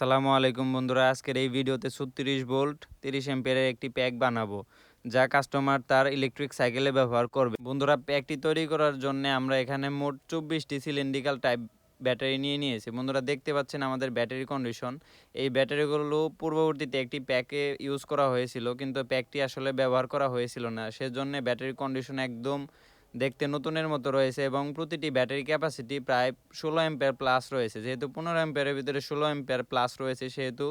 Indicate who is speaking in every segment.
Speaker 1: আসসালামু আলাইকুম বন্ধুরা, আজকের এই ভিডিওতে ছত্রিশ ভোল্ট তিরিশ এম্পিয়ারের একটি প্যাক বানাবো, যা কাস্টমার তার ইলেকট্রিক সাইকেলে ব্যবহার করবে। বন্ধুরা, প্যাকটি তৈরি করার জন্য আমরা এখানে মোট চব্বিশটি সিলিন্ড্রিক্যাল টাইপ ব্যাটারি নিয়ে নিয়েছি। বন্ধুরা, দেখতে পাচ্ছেন আমাদের ব্যাটারি কন্ডিশন। এই ব্যাটারিগুলো পূর্ববর্তীতে একটি প্যাকে ইউজ করা হয়েছিল, কিন্তু প্যাকটি আসলে ব্যবহার করা হয়েছিল না, সেজন্য ব্যাটারি কন্ডিশন একদম দেখতে নতুনের মতো রয়েছে এবং প্রতিটি ব্যাটারি ক্যাপাসিটি প্রায় ষোলো এম্পেয়ার প্লাস রয়েছে। যেহেতু পনেরো এম্পেয়ারের ভিতরে ষোলো এম্পেয়ার প্লাস রয়েছে, সেহেতু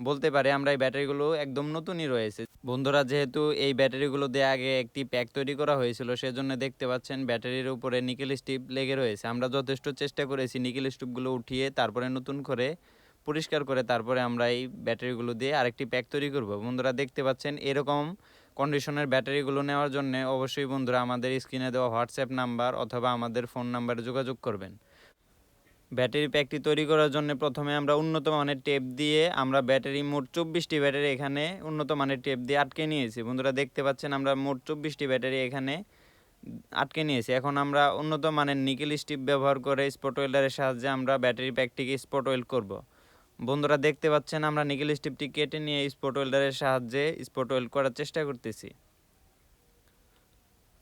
Speaker 1: বলতে পারে আমরা এই ব্যাটারিগুলো একদম নতুনই রয়েছে। বন্ধুরা, যেহেতু এই ব্যাটারিগুলো দিয়ে আগে একটি প্যাক তৈরি করা হয়েছিল, সেজন্য দেখতে পাচ্ছেন ব্যাটারির উপরে নিকেল স্টিপ লেগে রয়েছে। আমরা যথেষ্ট চেষ্টা করেছি নিকেল স্টিপগুলো উঠিয়ে তারপরে নতুন করে পরিষ্কার করে তারপরে আমরা এই ব্যাটারিগুলো দিয়ে আরেকটি প্যাক তৈরি করব। বন্ধুরা, দেখতে পাচ্ছেন এরকম কন্ডিশনের ব্যাটারিগুলো নেওয়ার জন্য অবশ্যই বন্ধুরা আমাদের স্ক্রিনে দেওয়া হোয়াটসঅ্যাপ নাম্বার অথবা আমাদের ফোন নাম্বারে যোগাযোগ করবেন। ব্যাটারি প্যাকটি তৈরি করার জন্য প্রথমে আমরা উন্নত মানের টেপ দিয়ে আমরা ব্যাটারি মোট চব্বিশটি ব্যাটারি এখানে উন্নত মানের টেপ দিয়ে আটকে নিয়েছি। বন্ধুরা দেখতে পাচ্ছেন আমরা মোট চব্বিশটি ব্যাটারি এখানে আটকে নিয়েছি। এখন আমরা উন্নত মানের নিকেল স্টিপ ব্যবহার করে স্পট ওয়েল্ডারের সাহায্যে আমরা ব্যাটারি প্যাকটিকে স্পট ওয়েল্ড করব। বন্ধুরা দেখতে পাচ্ছেন, আমরা নিকেল স্টিপটি কেটে নিয়ে স্পট ওয়েল্ডারের সাহায্যে স্পট ওয়েল্ড করার চেষ্টা করতেছি।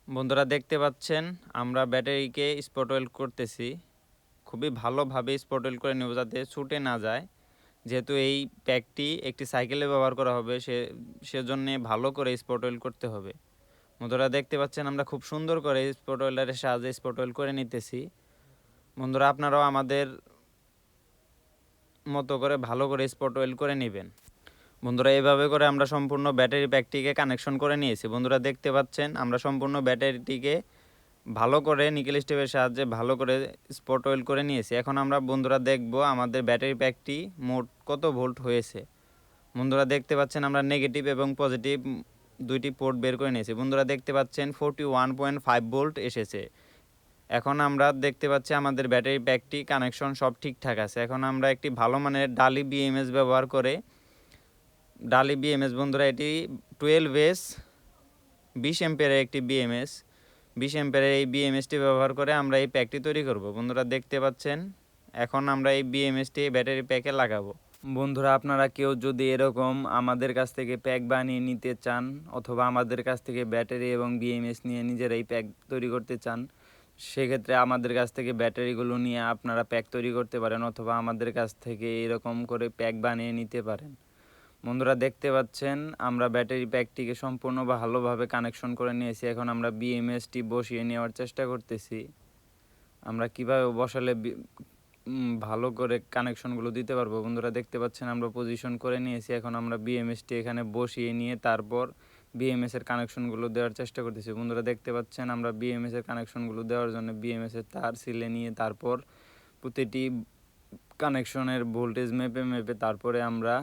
Speaker 1: বন্ধুরা দেখতে পাচ্ছেন, আমরা ব্যাটারিকে স্পট ওয়েল্ড করতেছি। খুবই ভালোভাবে স্পট ওয়েল্ড করে নেব যাতে ছুটে না যায়। যেহেতু এই প্যাকটি একটি সাইকেলে ব্যবহার করা হবে, সে, সেজন্যে ভালো করে স্পট ওয়েল্ড করতে হবে। বন্ধুরা দেখতে পাচ্ছেন, আমরা খুব সুন্দর করে স্পট ওয়েল্ডারের সাহায্যে স্পট ওয়েল্ড করে নিতেছি। বন্ধুরা, আপনারাও আমাদের মতো করে ভালো করে স্পট ওয়েল করে নেবেন। বন্ধুরা, এভাবে করে আমরা সম্পূর্ণ ব্যাটারি প্যাকটিকে কানেকশন করে নিয়েছি। বন্ধুরা, দেখতে পাচ্ছেন, আমরা সম্পূর্ণ ব্যাটারিটিকে ভালো করে নিকেল স্টেপের সাহায্যে ভালো করে স্পট ওয়েল করে নিয়েছি। এখন আমরা, বন্ধুরা, দেখব আমাদের ব্যাটারি প্যাকটি মোট কত ভোল্ট হয়েছে। বন্ধুরা, দেখতে পাচ্ছেন, আমরা নেগেটিভ এবং পজিটিভ দুইটি পোর্ট বের করে নিয়েছি। বন্ধুরা, দেখতে পাচ্ছেন forty one point five volt এসেছে। এখন আমরা দেখতে পাচ্ছি আমাদের ব্যাটারি প্যাকটি, কানেকশন সব ঠিকঠাক আছে। এখন আমরা একটি ভালো মানের ডালি বিএমএস ব্যবহার করে, ডালি বিএমএস বন্ধুরা, এটি টুয়েলভ এস বিশ এম্পেয়ারের একটি বিএমএস বিশ এম্পেয়ারের এই বিএমএসটি ব্যবহার করে আমরা এই প্যাকটি তৈরি করব। বন্ধুরা, দেখতে পাচ্ছেন, এখন আমরা এই বিএমএসটি ব্যাটারি প্যাকে লাগাবো। বন্ধুরা, আপনারা কেউ যদি এরকম আমাদের কাছ থেকে প্যাক বানিয়ে নিতে চান, অথবা আমাদের কাছ থেকে ব্যাটারি এবং বিএমএস নিয়ে নিজেরাই প্যাক তৈরি করতে চান সেক্ষেত্রে আমাদের কাছ থেকে ব্যাটারিগুলো নিয়ে আপনারা প্যাক তৈরি করতে পারেন অথবা আমাদের কাছ থেকে এরকম করে প্যাক বানিয়ে নিতে পারেন। বন্ধুরা, দেখতে পাচ্ছেন, আমরা ব্যাটারি প্যাকটিকে সম্পূর্ণ ভালোভাবে কানেকশন করে নিয়েছি। এখন আমরা বিএমএসটি বসিয়ে নেওয়ার চেষ্টা করতেছি। আমরা কীভাবে বসালে ভালো করে কানেকশনগুলো দিতে পারব? বন্ধুরা, দেখতে পাচ্ছেন, আমরা পজিশন করে নিয়েছি। এখন আমরা বিএমএসটি এখানে বসিয়ে নিয়ে তারপর বিএমএস এর কানেকশনগুলো দেওয়ার চেষ্টা করতেছি। বন্ধুরা দেখতে পাচ্ছেন, আমরা বিএমএস এর কানেকশনগুলো দেওয়ার জন্য বিএমএস এর তার সিলে নিয়ে তারপর প্রতিটি কানেকশনের ভোল্টেজ মেপে মেপে তারপরে আমরা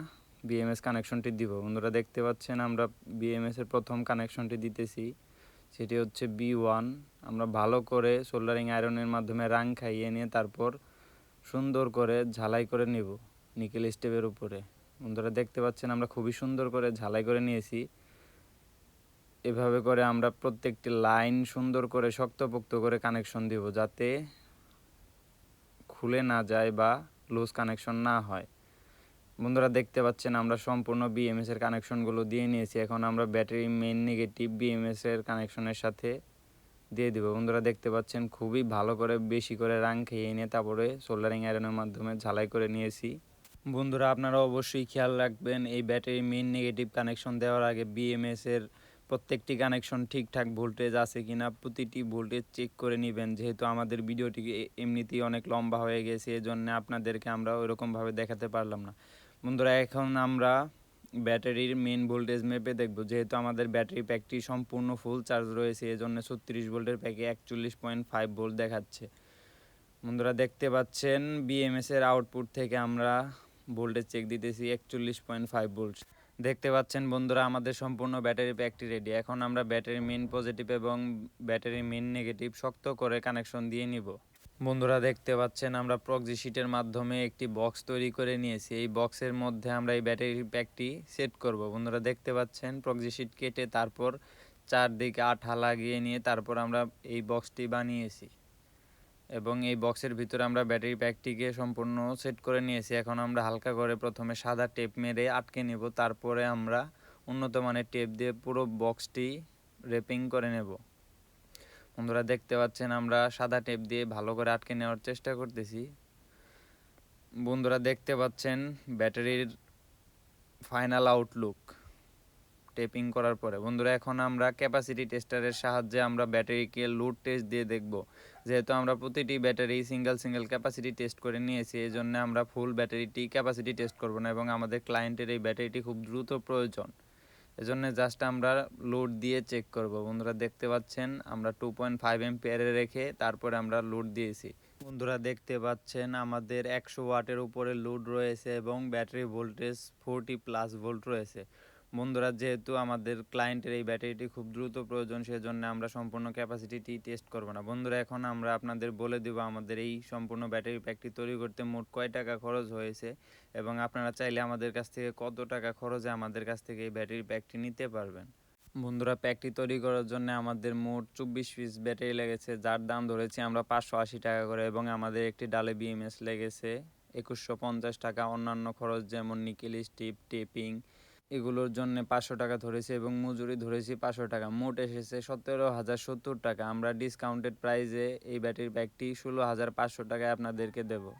Speaker 1: বিএমএস কানেকশনটি দিব। বন্ধুরা দেখতে পাচ্ছেন, আমরা বিএমএস এর প্রথম কানেকশনটি দিতেছি। সেটি হচ্ছে বি ওয়ান আমরা ভালো করে সোল্ডারিং আয়রনের মাধ্যমে রাং খাইয়ে নিয়ে তারপর সুন্দর করে ঝালাই করে নিব নিকেল স্টেপের উপরে। বন্ধুরা দেখতে পাচ্ছেন, আমরা খুবই সুন্দর করে ঝালাই করে নিয়েছি। এভাবে করে আমরা প্রত্যেকটি লাইন সুন্দর করে শক্তপোক্ত করে কানেকশন দিব যাতে খুলে না যায় বা লুজ কানেকশন না হয়। বন্ধুরা, দেখতে পাচ্ছেন আমরা সম্পূর্ণ বিএমএস এর কানেকশনগুলো দিয়ে নিয়েছি। এখন আমরা ব্যাটারি মেইন নেগেটিভ বিএমএস এর কানেকশনের সাথে দিয়ে দিব। বন্ধুরা, দেখতে পাচ্ছেন খুবই ভালো করে বেশি করে রাং খেয়ে নিয়ে তারপরে সোল্ডারিং আয়রনের মাধ্যমে ঝালাই করে নিয়েছি। বন্ধুরা, আপনারা অবশ্যই খেয়াল রাখবেন, এই ব্যাটারি মেইন নেগেটিভ কানেকশন দেওয়ার আগে বিএমএস এর প্রত্যেকটি কানেকশন ঠিকঠাক ভোল্টেজ আছে কিনা প্রতিটি ভোল্টেজ চেক করে নেবেন। যেহেতু আমাদের ভিডিওটি এমনিতেই অনেক লম্বা হয়ে গেছে, এজন্য আপনাদেরকে আমরা ওইরকমভাবে দেখাতে পারলাম না। বন্ধুরা, এখন আমরা ব্যাটারির মেন ভোল্টেজ মেপে দেখব। যেহেতু আমাদের ব্যাটারি প্যাকটি সম্পূর্ণ ফুল চার্জ রয়েছে, এজন্য ছত্রিশ ভোল্টের প্যাকে একচল্লিশ পয়েন্ট ফাইভ ভোল্ট দেখাচ্ছে। বন্ধুরা, দেখতে পাচ্ছেন বিএমএস এর আউটপুট থেকে আমরা ভোল্টেজ চেক দিতেছি, একচল্লিশ পয়েন্ট ফাইভ ভোল্ট দেখতে পাচ্ছেন বন্ধুরা, আমাদের সম্পূর্ণ ব্যাটারি প্যাকটি রেডি এখন আমরা ব্যাটারি মেন পজিটিভ এবং ব্যাটারি মেন নেগেটিভ শক্ত করে কানেকশন দিয়ে নিব। বন্ধুরা, দেখতে পাচ্ছেন আমরা প্রক্সি শিটের মাধ্যমে একটি বক্স তৈরি করে নিয়েছি। এই বক্সের মধ্যে আমরা এই ব্যাটারি প্যাকটি সেট করব। বন্ধুরা, দেখতে পাচ্ছেন প্রক্সি শিট কেটে তারপর চারদিকে আঠা লাগিয়ে নিয়ে তারপর আমরা এই বক্সটি বানিয়েছি। এবং এই বক্সের ভিতরে আমরা ব্যাটারি প্যাকটিকে সম্পূর্ণ সেট করে নিয়েছি। এখন আমরা হালকা করে প্রথমে সাদা টেপ মেরে আটকে নেব, তারপরে আমরা উন্নত মানের টেপ দিয়ে পুরো বক্সটি রেপিং করে নেব। বন্ধুরা, দেখতে পাচ্ছেন আমরা সাদা টেপ দিয়ে ভালো করে আটকে নেওয়ার চেষ্টা করতেছি। বন্ধুরা, দেখতে পাচ্ছেন ব্যাটারির ফাইনাল আউটলুক টেপিং করার পরে। বন্ধুরা, এখন আমরা ক্যাপাসিটি টেস্টারের সাহায্যে আমরা ব্যাটারিকে লোড টেস্ট দিয়ে দেখব। যেহেতু আমরা প্রতিটি battery single single capacity test করে নিয়েছি এই জন্য আমরা ফুল ব্যাটারিটি ক্যাপাসিটি টেস্ট করব না এবং আমাদের ক্লায়েন্টের এই ব্যাটারিটি খুব দ্রুত প্রয়োজন। এজন্য জাস্ট আমরা লোড দিয়ে চেক করব। বন্ধুরা, দেখতে পাচ্ছেন, আমরা টু পয়েন্ট ফাইভ এমপিয়ারে রেখে তারপরে আমরা লোড দিয়েছি। বন্ধুরা, দেখতে পাচ্ছেন, আমাদের একশো ওয়াটের উপরে লোড রয়েছে এবং battery voltage forty plus volt রয়েছে। বন্ধুরা, যেহেতু আমাদের ক্লায়েন্টের এই ব্যাটারিটি খুব দ্রুত প্রয়োজন, সেজন্য আমরা সম্পূর্ণ ক্যাপাসিটিটি টেস্ট করব না। বন্ধুরা, এখন আমরা আপনাদের বলে দেব, আমাদের এই সম্পূর্ণ ব্যাটারি প্যাকটি তৈরি করতে মোট কয় টাকা খরচ হয়েছে এবং আপনারা চাইলে আমাদের কাছ থেকে কত টাকা খরচে আমাদের কাছ থেকে এই ব্যাটারি প্যাকটি নিতে পারবেন। বন্ধুরা প্যাকটি তৈরি করার জন্য আমাদের মোট চব্বিশ পিস ব্যাটারি লেগেছে, যার দাম ধরেছি আমরা পাঁচশো আশি টাকা করে এবং আমাদের একটি ডালে বিএমএস লেগেছে একুশশো পঞ্চাশ টাকা। অন্যান্য খরচ যেমন নিকেল, স্টিপ, টেপিং এগুলোর জন্য পাঁচশো টাকা ধরেছি এবং মজুরি ধরেছি পাঁচশো টাকা। মোট এসেছে সতেরো হাজার সত্তর টাকা। আমরা ডিসকাউন্টেড প্রাইজে এই ব্যাটারি ব্যাগটি ষোলো হাজার পাঁচশো টাকায় আপনাদেরকে দেবো।